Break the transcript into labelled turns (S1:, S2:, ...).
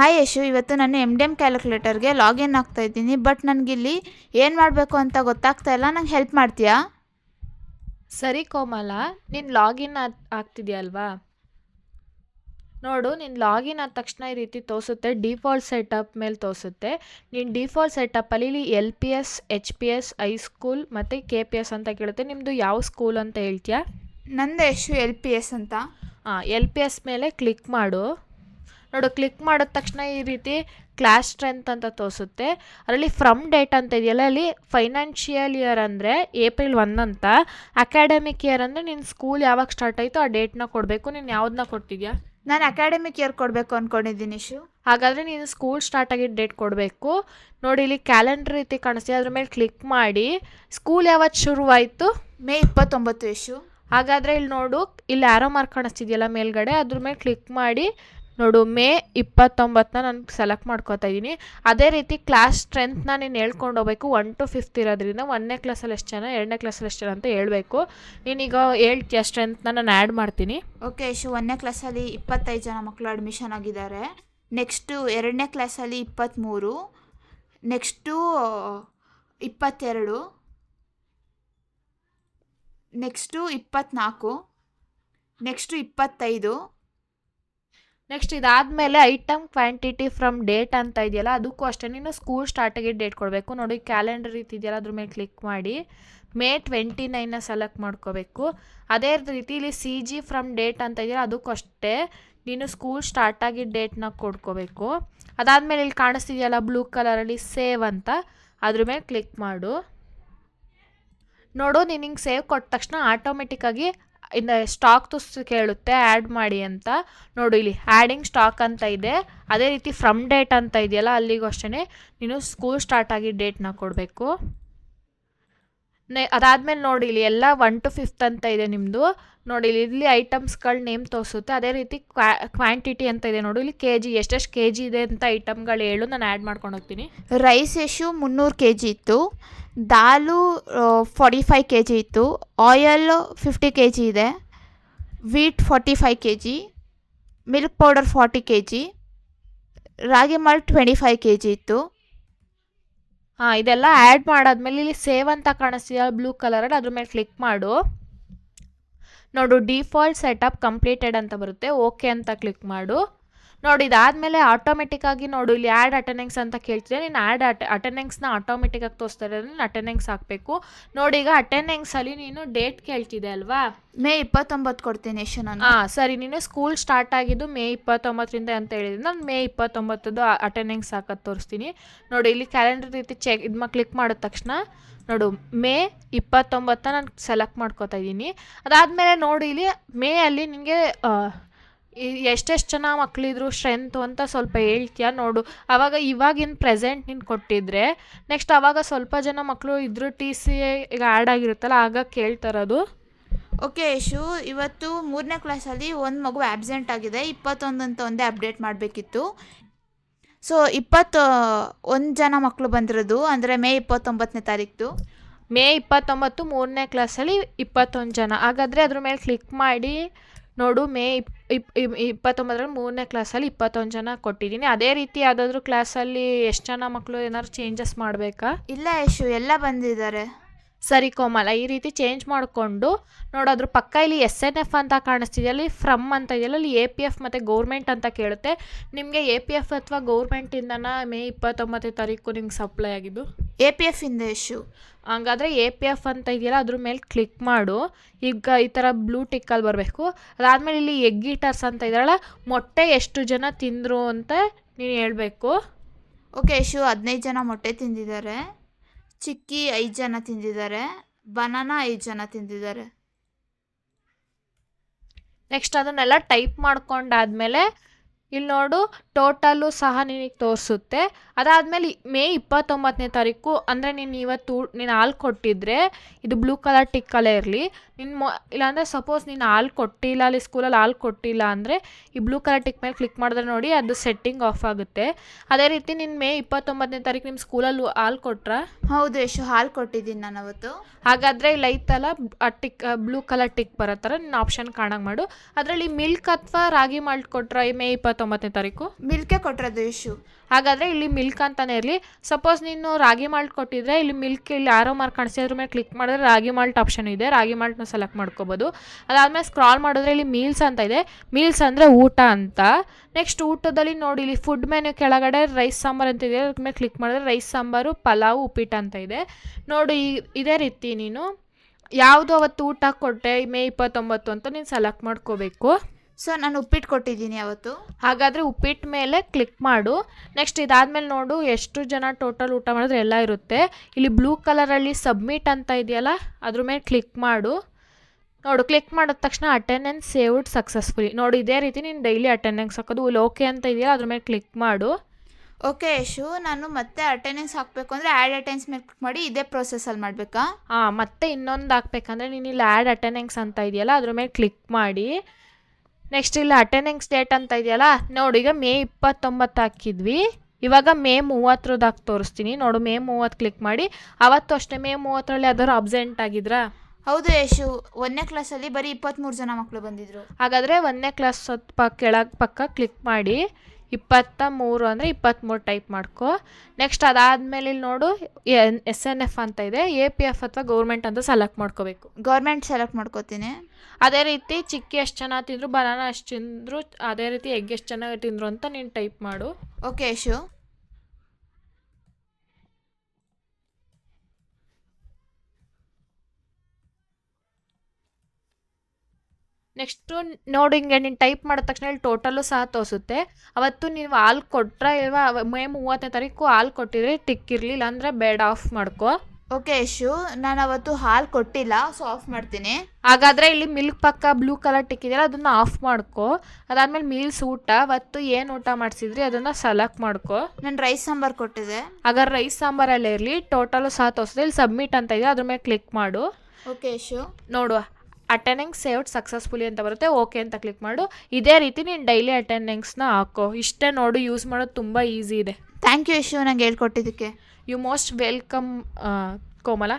S1: Hi Yashu. ಇವತ್ತು ನಾನು M D M ಕ್ಯಾಲ್ಕುಲೇಟರ್ಗೆ ಲಾಗಿನ್ ಆಗ್ತಾ ಇದ್ದೀನಿ ಬಟ್ ನನಗಿಲ್ಲಿ ಏನು ಮಾಡಬೇಕು ಅಂತ ಗೊತ್ತಾಗ್ತಾ ಇಲ್ಲ. ನಂಗೆ ಹೆಲ್ಪ್ ಮಾಡ್ತೀಯಾ?
S2: ಸರಿ ಕೋಮಲ ನೀನು ಲಾಗಿನ್ ಆಗ್ ಆಗ್ತಿದ್ಯಲ್ವಾ? ನೋಡು ನೀನು ಲಾಗಿನ್ ಆದ ತಕ್ಷಣ ಈ ರೀತಿ ತೋರಿಸುತ್ತೆ ಡಿಫಾಲ್ಟ್ ಸೆಟಪ್ ಮೇಲೆ ತೋರಿಸುತ್ತೆ ನೀನು ಡಿಫಾಲ್ಟ್ ಸೆಟಪ್ಪಲ್ಲಿ ಇಲ್ಲಿ L P S H P S I school ಮತ್ತು ಕೆ ಪಿ ಎಸ್ ಅಂತ ಕೇಳುತ್ತೆ. ನಿಮ್ಮದು ಯಾವ ಸ್ಕೂಲ್ ಅಂತ ಹೇಳ್ತೀಯಾ?
S1: ನಂದು ಯಶು ಎಲ್ ಪಿ ಎಸ್ ಅಂತ.
S2: ಹಾಂ ಎಲ್ ಪಿ ಎಸ್ ಮೇಲೆ ಕ್ಲಿಕ್ ಮಾಡು. ನೋಡು ಕ್ಲಿಕ್ ಮಾಡಿದ ತಕ್ಷಣ ಈ ರೀತಿ ಕ್ಲಾಸ್ ಸ್ಟ್ರೆಂತ್ ಅಂತ ತೋರಿಸುತ್ತೆ. ಅದರಲ್ಲಿ ಫ್ರಮ್ ಡೇಟ್ ಅಂತ ಇದೆಯಲ್ಲ ಅಲ್ಲಿ ಫೈನಾನ್ಷಿಯಲ್ ಇಯರ್ ಅಂದರೆ ಏಪ್ರಿಲ್ ಒನ್ ಅಂತ. ಅಕಾಡೆಮಿಕ್ ಇಯರ್ ಅಂದರೆ ನಿನ್ನ ಸ್ಕೂಲ್ ಯಾವಾಗ ಸ್ಟಾರ್ಟ್ ಆಯಿತು ಆ ಡೇಟ್ನ ಕೊಡಬೇಕು. ನೀನು ಯಾವ್ದನ್ನ ಕೊಡ್ತಿದ್ಯಾ?
S1: ನಾನು ಅಕಾಡೆಮಿಕ್ ಇಯರ್ ಕೊಡಬೇಕು ಅಂದ್ಕೊಂಡಿದ್ದೀನಿ ಶು
S2: ಹಾಗಾದರೆ ನೀನು ಸ್ಕೂಲ್ ಸ್ಟಾರ್ಟ್ ಆಗಿದ್ದ ಡೇಟ್ ಕೊಡಬೇಕು. ನೋಡಿ ಇಲ್ಲಿ ಕ್ಯಾಲೆಂಡರ್ ರೀತಿ ಕಾಣಿಸ್ತೀವಿ ಅದ್ರ ಮೇಲೆ ಕ್ಲಿಕ್ ಮಾಡಿ. ಸ್ಕೂಲ್ ಯಾವತ್ತು ಶುರುವಾಯಿತು?
S1: ಮೇ ಇಪ್ಪತ್ತೊಂಬತ್ತು ಯಶು
S2: ಹಾಗಾದರೆ ಇಲ್ಲಿ ನೋಡು ಇಲ್ಲಿ ಆರೋ ಮಾರ್ಕ್ ಕಾಣಿಸ್ತಿದೆಯಲ್ಲ ಮೇಲ್ಗಡೆ ಅದ್ರ ಮೇಲೆ ಕ್ಲಿಕ್ ಮಾಡಿ. ನೋಡು, ಮೇ ಇಪ್ಪತ್ತೊಂಬತ್ತನ್ನ ನಾನು ಸೆಲೆಕ್ಟ್ ಮಾಡ್ಕೋತಾ ಇದ್ದೀನಿ. ಅದೇ ರೀತಿ ಕ್ಲಾಸ್ ಸ್ಟ್ರೆಂತ್ನ ನೀನು ಹೇಳ್ಕೊಂಡು ಹೋಗ್ಬೇಕು. ಒನ್ ಟು ಫಿಫ್ತ್ ಇರೋದ್ರಿಂದ ಒಂದನೇ ಕ್ಲಾಸಲ್ಲಿ ಎಷ್ಟು ಜನ, ಎರಡನೇ ಕ್ಲಾಸಲ್ಲಿ ಎಷ್ಟು ಜನ ಅಂತ ಹೇಳ್ಬೇಕು. ನೀನೀಗ ಹೇಳ್ತೀಯ ಸ್ಟ್ರೆಂತ್ನ ನಾನು ಆ್ಯಡ್ ಮಾಡ್ತೀನಿ.
S1: ಓಕೆ ಯಶು, ಒಂದನೇ ಕ್ಲಾಸಲ್ಲಿ ಇಪ್ಪತ್ತೈದು ಜನ ಮಕ್ಕಳು ಅಡ್ಮಿಷನ್ ಆಗಿದ್ದಾರೆ. ನೆಕ್ಸ್ಟು ಎರಡನೇ ಕ್ಲಾಸಲ್ಲಿ ಇಪ್ಪತ್ತ್ಮೂರು ನೆಕ್ಸ್ಟು ಇಪ್ಪತ್ತೆರಡು. ನೆಕ್ಸ್ಟು ಇಪ್ಪತ್ತ್ನಾಲ್ಕು ನೆಕ್ಸ್ಟು ಇಪ್ಪತ್ತೈದು.
S2: ನೆಕ್ಸ್ಟ್ ಇದಾದಮೇಲೆ ಐಟಮ್ ಕ್ವಾಂಟಿಟಿ ಫ್ರಮ್ ಡೇಟ್ ಅಂತ ಇದೆಯಲ್ಲ, ಅದಕ್ಕೂ ಅಷ್ಟೇ. ನೀನು ಸ್ಕೂಲ್ ಸ್ಟಾರ್ಟಿಗೆ ಡೇಟ್ ಕೊಡಬೇಕು. ನೋಡಿ ಕ್ಯಾಲೆಂಡರ್ ಇದೆಯಲ್ಲ, ಅದ್ರ ಮೇಲೆ ಕ್ಲಿಕ್ ಮಾಡಿ. ಮೇ ಟ್ವೆಂಟಿ ನೈನ್ನ ಸೆಲೆಕ್ಟ್ ಮಾಡ್ಕೋಬೇಕು. ಅದೇ ರೀತಿ ಇಲ್ಲಿ ಸಿ ಜಿ ಫ್ರಮ್ ಡೇಟ್ ಅಂತ ಇದೆಯಲ್ಲ, ಅದಕ್ಕೂ ಅಷ್ಟೇ. ನೀನು ಸ್ಕೂಲ್ ಸ್ಟಾರ್ಟ್ ಆಗಿದ್ದ ಡೇಟ್ನ ಕೊಡ್ಕೋಬೇಕು. ಅದಾದಮೇಲೆ ಇಲ್ಲಿ ಕಾಣಿಸ್ತಿದೆಯಲ್ಲ ಬ್ಲೂ ಕಲರಲ್ಲಿ ಸೇವ್ ಅಂತ. ಅದ್ರ ಮೇಲೆ ಕ್ಲಿಕ್ ಮಾಡು. ನೋಡು, ನೀನು ಹಿಂಗೆ ಸೇವ್ ಕೊಟ್ಟ ತಕ್ಷಣ ಆಟೋಮೆಟಿಕ್ಕಾಗಿ ಇನ್ನು ಸ್ಟಾಕ್ ತುಸ್ ಕೇಳುತ್ತೆ ಆ್ಯಡ್ ಮಾಡಿ ಅಂತ. ನೋಡು ಇಲ್ಲಿ ಆ್ಯಡಿಂಗ್ ಸ್ಟಾಕ್ ಅಂತ ಇದೆ. ಅದೇ ರೀತಿ ಫ್ರಮ್ ಡೇಟ್ ಅಂತ ಇದೆಯಲ್ಲ, ಅಲ್ಲಿಗೂ ಅಷ್ಟೇ ನೀನು ಸ್ಕೂಲ್ ಸ್ಟಾರ್ಟ್ ಆಗಿದ್ದ ಡೇಟ್ನ ಕೊಡಬೇಕು. ನೆ, ಅದಾದಮೇಲೆ ನೋಡಿ ಇಲ್ಲಿ ಎಲ್ಲ ಒನ್ ಟು ಫಿಫ್ತ್ ಅಂತ ಇದೆ ನಿಮ್ಮದು ನೋಡಿ ಇಲ್ಲಿ ಇಲ್ಲಿ ಐಟಮ್ಸ್ಗಳ ನೇಮ್ ತೋರಿಸುತ್ತೆ. ಅದೇ ರೀತಿ ಕ್ವಾ ಕ್ವಾಂಟಿಟಿ ಅಂತ ಇದೆ ನೋಡಿ. ಇಲ್ಲಿ ಕೆ ಜಿ ಎಷ್ಟೆಷ್ಟು ಕೆ ಜಿ ಇದೆ ಅಂತ ಐಟಮ್ಗಳು ಹೇಳು. ನಾನು ಆ್ಯಡ್ ಮಾಡ್ಕೊಂಡು ಹೋಗ್ತೀನಿ.
S1: ರೈಸ್ ಯಶು ಮುನ್ನೂರು ಕೆ ಜಿ ಇತ್ತು. ದಾಲು ಫಾರ್ಟಿ ಫೈವ್ ಕೆ ಜಿ ಇತ್ತು. ಆಯಲ್ ಫಿಫ್ಟಿ ಕೆ ಜಿ ಇದೆ. Wheat forty five K G milk powder forty K G ರಾಗಿ malt twenty five K G ಇತ್ತು.
S2: ಹಾಂ, ಇದೆಲ್ಲ ಆ್ಯಡ್ ಮಾಡಾದ್ಮೇಲೆ ಇಲ್ಲಿ ಸೇವ್ ಅಂತ ಕಾಣಿಸ್ತೀಯ ಬ್ಲೂ ಕಲರಲ್ಲಿ ಅದ್ರ ಮೇಲೆ ಕ್ಲಿಕ್ ಮಾಡು. ನೋಡು ಡಿಫಾಲ್ಟ್ ಸೆಟಪ್ ಕಂಪ್ಲೀಟೆಡ್ ಅಂತ ಬರುತ್ತೆ. ಓಕೆ ಅಂತ ಕ್ಲಿಕ್ ಮಾಡು. ನೋಡಿ ಇದಾದಮೇಲೆ ಆಟೋಮೆಟಿಕ್ಕಾಗಿ ನೋಡು ಇಲ್ಲಿ ಆ್ಯಡ್ ಅಟೆಂಡೆನ್ಸ್ ಅಂತ ಕೇಳ್ತಿದೆ. ನೀನು ಆ್ಯಡ್ ಅಟ ಅಟೆಂಡೆನ್ಸ್ನ ಆಟೋಮೆಟಿಕ್ಕಾಗಿ ತೋರಿಸ್ತಾ ಇರೋದ್ರೆ ನೀನು ಅಟೆಂಡೆನ್ಸ್ ಹಾಕಬೇಕು. ನೋಡಿ ಈಗ ಅಟೆಂಡೆನ್ಸಲ್ಲಿ ನೀನು ಡೇಟ್ ಕೇಳ್ತಿದೆ ಅಲ್ವಾ?
S1: ಮೇ ಇಪ್ಪತ್ತೊಂಬತ್ತು ಕೊಡ್ತೀನಿ ಎಷ್ಟು ನಾನು
S2: ಹಾಂ ಸರಿ ನೀನು ಸ್ಕೂಲ್ ಸ್ಟಾರ್ಟ್ ಆಗಿದ್ದು ಮೇ ಇಪ್ಪತ್ತೊಂಬತ್ತರಿಂದ ಅಂತ ಹೇಳಿದ್ರೆ ನಾನು ಮೇ ಇಪ್ಪತ್ತೊಂಬತ್ತದು ಅಟೆಂಡೆನ್ಸ್ ಹಾಕೋದು ತೋರಿಸ್ತೀನಿ. ನೋಡಿ ಇಲ್ಲಿ ಕ್ಯಾಲೆಂಡರ್ ರೀತಿ ಚೆಕ್ ಇದು ಕ್ಲಿಕ್ ಮಾಡಿದ ತಕ್ಷಣ ನೋಡು ಮೇ ಇಪ್ಪತ್ತೊಂಬತ್ತ ನಾನು ಸೆಲೆಕ್ಟ್ ಮಾಡ್ಕೋತಾ ಇದ್ದೀನಿ. ಅದಾದಮೇಲೆ ನೋಡಿ ಇಲ್ಲಿ ಮೇ ಅಲ್ಲಿ ನಿನಗೆ ಎಷ್ಟೆಷ್ಟು ಜನ ಮಕ್ಕಳಿದ್ರು ಸ್ಟ್ರೆಂತು ಅಂತ ಸ್ವಲ್ಪ ಹೇಳ್ತೀಯ ನೋಡು. ಆವಾಗ ಇವಾಗಿನ ಪ್ರೆಸೆಂಟ್ ನೀನು ಕೊಟ್ಟಿದ್ರೆ ನೆಕ್ಸ್ಟ್ ಆವಾಗ ಸ್ವಲ್ಪ ಜನ ಮಕ್ಕಳು ಇದ್ರು ಟಿ ಸಿ ಈಗ ಆ್ಯಡ್ ಆಗಿರುತ್ತಲ್ಲ ಆಗ ಕೇಳ್ತಾರದು
S1: ಓಕೆ ಯಶು ಇವತ್ತು ಮೂರನೇ ಕ್ಲಾಸಲ್ಲಿ ಒಂದು ಮಗು ಆಬ್ಸೆಂಟ್ ಆಗಿದೆ ಇಪ್ಪತ್ತೊಂದು ಅಂತ ಒಂದೇ ಅಪ್ಡೇಟ್ ಮಾಡಬೇಕಿತ್ತು. ಸೊ ಇಪ್ಪತ್ತು ಒಂದು ಜನ ಮಕ್ಕಳು ಬಂದಿರೋದು ಅಂದರೆ ಮೇ ಇಪ್ಪತ್ತೊಂಬತ್ತನೇ ತಾರೀಕು
S2: ಮೇ ಇಪ್ಪತ್ತೊಂಬತ್ತು ಮೂರನೇ ಕ್ಲಾಸಲ್ಲಿ ಇಪ್ಪತ್ತೊಂದು ಜನ. ಹಾಗಾದರೆ ಅದ್ರ ಮೇಲೆ ಕ್ಲಿಕ್ ಮಾಡಿ ನೋಡು, ಮೇ ಇಪ್ ಇಪ್, ಇಪ್- ಇಪ್ಪತ್ತೊಂಬತ್ತರಲ್ಲಿ ಮೂರನೇ ಕ್ಲಾಸಲ್ಲಿ ಇಪ್ಪತ್ತೊಂದು ಜನ ಕೊಟ್ಟಿದ್ದೀನಿ. ಅದೇ ರೀತಿ ಯಾವುದಾದ್ರೂ ಕ್ಲಾಸಲ್ಲಿ ಎಷ್ಟು ಜನ ಮಕ್ಕಳು ಏನಾದ್ರು ಚೇಂಜಸ್ ಮಾಡಬೇಕಾ?
S1: ಇಲ್ಲ ಯಶು, ಎಲ್ಲ ಬಂದಿದ್ದಾರೆ.
S2: ಸರಿ ಕೋಮಲ ಈ ರೀತಿ ಚೇಂಜ್ ಮಾಡಿಕೊಂಡು ನೋಡೋದ್ರ ಪಕ್ಕ ಇಲ್ಲಿ ಎಸ್ ಎನ್ ಎಫ್ ಅಂತ ಕಾಣಿಸ್ತಿದೆಯಲ್ಲ ಇಲ್ಲಿ ಫ್ರಮ್ ಅಂತ ಇದೆಯಲ್ಲ ಅಲ್ಲಿ ಎ ಪಿ ಎಫ್ ಮತ್ತು ಗೌರ್ಮೆಂಟ್ ಅಂತ ಕೇಳುತ್ತೆ. ನಿಮಗೆ ಎ ಪಿ ಎಫ್ ಅಥವಾ ಗೌರ್ಮೆಂಟಿಂದನ ಮೇ ಇಪ್ಪತ್ತೊಂಬತ್ತನೇ ತಾರೀಕು ನಿಮ್ಗೆ ಸಪ್ಲೈ ಆಗಿದ್ದು?
S1: ಎ ಪಿ ಎಫ್ ಇಂದ ಇಶ್ಯೂ
S2: ಹಂಗಾದ್ರೆ ಎ ಪಿ ಎಫ್ ಅಂತ ಇದೆಯಲ್ಲ ಅದ್ರ ಮೇಲೆ ಕ್ಲಿಕ್ ಮಾಡು. ಈಗ ಈ ಥರ ಬ್ಲೂ ಟಿಕ್ಕಲ್ಲಿ ಬರಬೇಕು. ಅದಾದಮೇಲೆ ಇಲ್ಲಿ ಎಗ್ ಈಟರ್ಸ್ ಅಂತ ಇದೆಯಲ್ಲ ಮೊಟ್ಟೆ ಎಷ್ಟು ಜನ ತಿಂದರು ಅಂತ ನೀನು ಹೇಳಬೇಕು.
S1: ಓಕೆ ಯಶು ಹದಿನೈದು ಜನ ಮೊಟ್ಟೆ ತಿಂದಿದ್ದಾರೆ. ಚಿಕ್ಕಿ ಐದು ಜನ ತಿಂದಿದ್ದಾರೆ ಬನಾನಾ ಐದು ಜನ ತಿಂದಿದ್ದಾರೆ.
S2: ನೆಕ್ಸ್ಟ್ ಅದನ್ನೆಲ್ಲ ಟೈಪ್ ಮಾಡ್ಕೊಂಡಾದ್ಮೇಲೆ ಇಲ್ಲಿ ನೋಡು ಟೋಟಲ್ಲು ಸಹ ನಿನಗೆ ತೋರಿಸುತ್ತೆ. ಅದಾದಮೇಲೆ ಮೇ ಇಪ್ಪತ್ತೊಂಬತ್ತನೇ ತಾರೀಕು ಅಂದರೆ ನೀನು ಇವತ್ತು ನೀನು ಹಾಲು ಕೊಟ್ಟಿದ್ರೆ ಇದು ಬ್ಲೂ ಕಲರ್ ಟಿಕ್ಕಲ್ಲೇ ಇರಲಿ. ನಿನ್ನ ಮೊ ಇಲ್ಲಾಂದರೆ ಸಪೋಸ್ ನೀನು ಹಾಲು ಕೊಟ್ಟಿಲ್ಲ ಅಲ್ಲಿ ಸ್ಕೂಲಲ್ಲಿ ಹಾಲು ಕೊಟ್ಟಿಲ್ಲ ಅಂದರೆ ಈ ಬ್ಲೂ ಕಲರ್ ಟಿಕ್ ಮೇಲೆ ಕ್ಲಿಕ್ ಮಾಡಿದ್ರೆ ನೋಡಿ ಅದು ಸೆಟ್ಟಿಂಗ್ ಆಫ್ ಆಗುತ್ತೆ. ಅದೇ ರೀತಿ ನಿನ್ನ ಮೇ ಇಪ್ಪತ್ತೊಂಬತ್ತನೇ ತಾರೀಕು ನಿಮ್ಮ ಸ್ಕೂಲಲ್ಲಿ ಹಾಲು ಕೊಟ್ರ?
S1: ಹೌದು ಯಶು ಹಾಲು ಕೊಟ್ಟಿದ್ದೀನಿ ನಾನು ಅವತ್ತು.
S2: ಹಾಗಾದರೆ ಇಲ್ಲಿ ಐತಲ್ಲ ಆ ಟಿಕ್ ಬ್ಲೂ ಕಲರ್ ಟಿಕ್ ಬರೋ ಥರ ನಿನ್ನ ಆಪ್ಷನ್ ಕಾಣಂಗೆ ಮಾಡು. ಅದರಲ್ಲಿ ಮಿಲ್ಕ್ ಅಥವಾ ರಾಗಿ ಮಾಲ್ಟ್ ಈ ಮೇ ಇಪ್ಪತ್ತೊಂಬತ್ತು ಇಪ್ಪತ್ತೊಂಬತ್ತನೇ ತಾರೀಕು?
S1: ಮಿಲ್ಕೆ ಕೊಟ್ಟಿರೋದು ಇಶ್ಯೂ
S2: ಹಾಗಾದರೆ ಇಲ್ಲಿ ಮಿಲ್ಕ್ ಅಂತಲೇ ಇರಲಿ. ಸಪೋಸ್ ನೀನು ರಾಗಿ ಮಾಲ್ಟ್ ಕೊಟ್ಟಿದ್ರೆ ಇಲ್ಲಿ ಮಿಲ್ಕ್ ಇಲ್ಲಿ ಆರೋ ಮಾರ್ಕ್ ಕಾಣಿಸಿ ಅದ್ರ ಮೇಲೆ ಕ್ಲಿಕ್ ಮಾಡಿದ್ರೆ ರಾಗಿ ಮಾಲ್ಟ್ ಆಪ್ಷನ್ ಇದೆ. ರಾಗಿ ಮಾಲ್ಟ್ನ ಸೆಲೆಕ್ಟ್ ಮಾಡ್ಕೋಬೋದು. ಅದಾದಮೇಲೆ ಸ್ಕ್ರಾಲ್ ಮಾಡಿದ್ರೆ ಇಲ್ಲಿ ಮೀಲ್ಸ್ ಅಂತ ಇದೆ. ಮೀಲ್ಸ್ ಅಂದರೆ ಊಟ ಅಂತ. ನೆಕ್ಸ್ಟ್ ಊಟದಲ್ಲಿ ನೋಡಿ ಇಲ್ಲಿ ಫುಡ್ ಮೆನು ಕೆಳಗಡೆ ರೈಸ್ ಸಾಂಬಾರು ಅಂತ ಇದೆ. ಅದ್ರ ಮೇಲೆ ಕ್ಲಿಕ್ ಮಾಡಿದ್ರೆ ರೈಸ್ ಸಾಂಬಾರು ಪಲಾವ್ ಉಪ್ಪಿಟ್ಟು ಅಂತ ಇದೆ. ನೋಡು ಇದೇ ರೀತಿ ನೀನು. ಯಾವುದು ಅವತ್ತು ಊಟ ಕೊಟ್ಟೆ? ಮೇ ಇಪ್ಪತ್ತೊಂಬತ್ತು ಅಂತ ನೀನು ಸೆಲೆಕ್ಟ್ ಮಾಡ್ಕೋಬೇಕು.
S1: ಸೊ ನಾನು ಉಪ್ಪಿಟ್ಟು ಕೊಟ್ಟಿದ್ದೀನಿ ಅವತ್ತು.
S2: ಹಾಗಾದರೆ ಉಪ್ಪಿಟ್ಟು ಮೇಲೆ ಕ್ಲಿಕ್ ಮಾಡು. ನೆಕ್ಸ್ಟ್ ಇದಾದಮೇಲೆ ನೋಡು ಎಷ್ಟು ಜನ ಟೋಟಲ್ ಊಟ ಮಾಡಿದ್ರೆ ಎಲ್ಲ ಇರುತ್ತೆ. ಇಲ್ಲಿ ಬ್ಲೂ ಕಲರಲ್ಲಿ ಸಬ್ಮಿಟ್ ಅಂತ ಇದೆಯಲ್ಲ ಅದ್ರ ಮೇಲೆ ಕ್ಲಿಕ್ ಮಾಡು. ನೋಡು ಕ್ಲಿಕ್ ಮಾಡಿದ ತಕ್ಷಣ ಅಟೆಂಡೆನ್ಸ್ ಸೇವ್ಡ್ ಸಕ್ಸಸ್ಫುಲಿ ನೋಡು ಇದೇ ರೀತಿ ನೀನು ಡೈಲಿ ಅಟೆಂಡೆನ್ಸ್ ಹಾಕೋದು. ಇಲ್ಲಿ ಓಕೆ ಅಂತ ಇದೆಯಲ್ಲ ಅದ್ರ ಮೇಲೆ ಕ್ಲಿಕ್ ಮಾಡು.
S1: ಓಕೆ ಯಶು ನಾನು ಮತ್ತೆ ಅಟೆಂಡೆನ್ಸ್ ಹಾಕಬೇಕು ಅಂದರೆ ಆ್ಯಡ್ ಅಟೆಂಡೆನ್ಸ್ ಮೇಲೆ ಕ್ಲಿಕ್ ಮಾಡಿ ಇದೇ ಪ್ರೊಸೆಸಲ್ಲಿ ಮಾಡಬೇಕಾ?
S2: ಹಾಂ ಮತ್ತೆ ಇನ್ನೊಂದು ಹಾಕ್ಬೇಕಂದ್ರೆ ನೀನು ಇಲ್ಲಿ ಆ್ಯಡ್ ಅಟೆಂಡೆನ್ಸ್ ಅಂತ ಇದೆಯಲ್ಲ ಅದ್ರ ಮೇಲೆ ಕ್ಲಿಕ್ ಮಾಡಿ. ನೆಕ್ಸ್ಟ್ ಇಲ್ಲಿ ಅಟೆಂಡೆನ್ಸ್ ಡೇಟ್ ಅಂತ ಇದೆಯಲ್ಲ ನೋಡು ಈಗ ಮೇ ಇಪ್ಪತ್ತೊಂಬತ್ತು ಹಾಕಿದ್ವಿ. ಇವಾಗ ಮೇ ಮೂವತ್ತರದಾಗ ತೋರಿಸ್ತೀನಿ. ನೋಡು ಮೇ ಮೂವತ್ತು ಕ್ಲಿಕ್ ಮಾಡಿ. ಅವತ್ತು ಅಷ್ಟೇ ಮೇ ಮೂವತ್ತರಲ್ಲಿ ಯಾವ್ದಾದ್ರು ಅಬ್ಸೆಂಟ್ ಆಗಿದ್ರಾ?
S1: ಹೌದು ಯಶು ಒಂದನೇ ಕ್ಲಾಸಲ್ಲಿ ಬರೀ ಇಪ್ಪತ್ತ್ಮೂರು ಜನ ಮಕ್ಕಳು ಬಂದಿದ್ರು.
S2: ಹಾಗಾದರೆ ಒಂದನೇ ಕ್ಲಾಸ್ ಸ್ವಲ್ಪ ಕೆಳಗೆ ಪಕ್ಕ ಕ್ಲಿಕ್ ಮಾಡಿ. ಇಪ್ಪತ್ತ ಮೂರು ಅಂದರೆ ಇಪ್ಪತ್ತ್ಮೂರು ಟೈಪ್ ಮಾಡ್ಕೊ. ನೆಕ್ಸ್ಟ್ ಅದಾದಮೇಲೆ ಇಲ್ಲಿ ನೋಡು ಎಸ್ ಎನ್ ಎಫ್ ಅಂತ ಇದೆ. ಎ ಪಿ ಎಫ್ ಅಥವಾ ಗೌರ್ಮೆಂಟ್ ಅಂತ ಸೆಲೆಕ್ಟ್ ಮಾಡ್ಕೋಬೇಕು.
S1: ಗೌರ್ಮೆಂಟ್ ಸೆಲೆಕ್ಟ್ ಮಾಡ್ಕೋತೀನಿ.
S2: ಅದೇ ರೀತಿ ಚಿಕ್ಕಿ ಎಷ್ಟು ಚೆನ್ನಾಗಿ ತಿಂದರು ಬನಾನ ಅಷ್ಟು ತಿಂದರು ಅದೇ ರೀತಿ ಎಗ್ ಎಷ್ಟು ಚೆನ್ನಾಗಿ ತಿಂದರು ಅಂತ ನೀನು ಟೈಪ್ ಮಾಡು.
S1: ಓಕೆ ಯಶು
S2: ನೆಕ್ಸ್ಟು ನೋಡು ಹಿಂಗೆ ನೀನು ಟೈಪ್ ಮಾಡಿದ ತಕ್ಷಣ ಇಲ್ಲಿ ಟೋಟಲು ಸಹ ತೋರಿಸುತ್ತೆ. ಅವತ್ತು ನೀವು ಹಾಲು ಕೊಟ್ಟರೆ ಇಲ್ವಾ ಮೇ ಮೂವತ್ತನೇ ತಾರೀಕು ಹಾಲು ಕೊಟ್ಟಿದ್ರೆ ಟಿಕ್ ಇರಲಿಲ್ಲ ಅಂದರೆ ಬೇಡ ಆಫ್ ಮಾಡ್ಕೊ.
S1: ಓಕೆ ಯಶು ನಾನು ಅವತ್ತು ಹಾಲು ಕೊಟ್ಟಿಲ್ಲ ಸೊ ಆಫ್ ಮಾಡ್ತೀನಿ.
S2: ಹಾಗಾದರೆ ಇಲ್ಲಿ ಮಿಲ್ಕ್ ಪಕ್ಕ ಬ್ಲೂ ಕಲರ್ ಟಿಕ್ ಇದೆಯಲ್ಲ ಅದನ್ನು ಆಫ್ ಮಾಡ್ಕೊ. ಅದಾದಮೇಲೆ ಮೀಲ್ಸ್ ಊಟ ಅವತ್ತು ಏನು ಊಟ ಮಾಡಿಸಿದ್ರಿ ಅದನ್ನು ಸೆಲೆಕ್ಟ್ ಮಾಡ್ಕೊ.
S1: ನಾನು ರೈಸ್ ಸಾಂಬಾರು ಕೊಟ್ಟಿದ್ದೆ
S2: ಹಾಗಾದ್ರೆ ರೈಸ್ ಸಾಂಬಾರಲ್ಲೇ ಇರಲಿ ಟೋಟಲು ಸಹ ತೋರಿಸುತ್ತೆ. ಇಲ್ಲಿ ಸಬ್ಮಿಟ್ ಅಂತ ಇದೆ ಅದ್ರ ಮೇಲೆ ಕ್ಲಿಕ್ ಮಾಡು.
S1: ಓಕೆ ಯಶು
S2: ನೋಡುವ. ಅಟೆಂಡೆನ್ಸ್ ಸೇವ್ಡ್ ಸಕ್ಸಸ್ಫುಲಿ ಅಂತ ಬರುತ್ತೆ ಓಕೆ ಅಂತ ಕ್ಲಿಕ್ ಮಾಡು. ಇದೇ ರೀತಿ ನೀನು ಡೈಲಿ ಅಟೆಂಡೆನ್ಸ್ನ ಹಾಕೋ. ಇಷ್ಟೇ ನೋಡು ಯೂಸ್ ಮಾಡೋದು ತುಂಬ ಈಸಿ ಇದೆ.
S1: ಥ್ಯಾಂಕ್ ಯು ಯಶು ನಂಗೆ ಹೇಳ್ಕೊಟ್ಟಿದ್ದಕ್ಕೆ.
S2: You most welcome Komala.